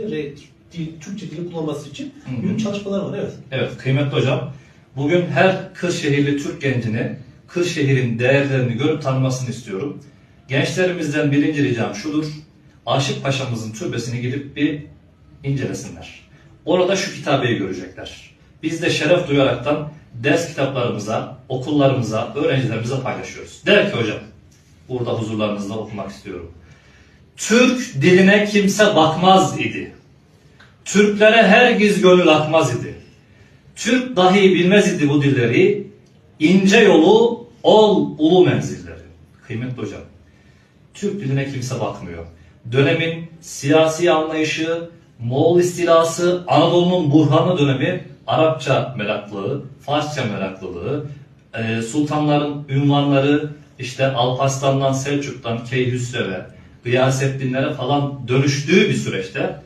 re- dil, Türkçe dili kullanması için Hı hı. büyük çalışmalar var evet. Evet kıymetli hocam. Bugün her Kırşehirli Türk gencini Kırşehir'in değerlerini görüp tanımasını istiyorum. Gençlerimizden birinci ricam şudur. Aşık Paşa'mızın türbesini gidip bir incelesinler. Orada şu kitabeyi görecekler. Biz de şeref duyaraktan ders kitaplarımıza, okullarımıza, öğrencilerimize paylaşıyoruz. Der ki hocam, burada huzurlarınızda okumak istiyorum. Türk diline kimse bakmaz idi. Türklere hergiz gönül akmaz idi. Türk dahi bilmez idi bu dilleri, ince yolu ol ulu menzilleri. Kıymetli hocam, Türk diline kimse bakmıyor. Dönemin siyasi anlayışı, Moğol istilası, Anadolu'nun buhranlı dönemi Arapça meraklılığı, Farsça meraklılığı, e, sultanların ünvanları işte Alparslan'dan Selçuk'tan Keyhüsrev'e, Gıyasettinlere falan dönüştüğü bir süreçte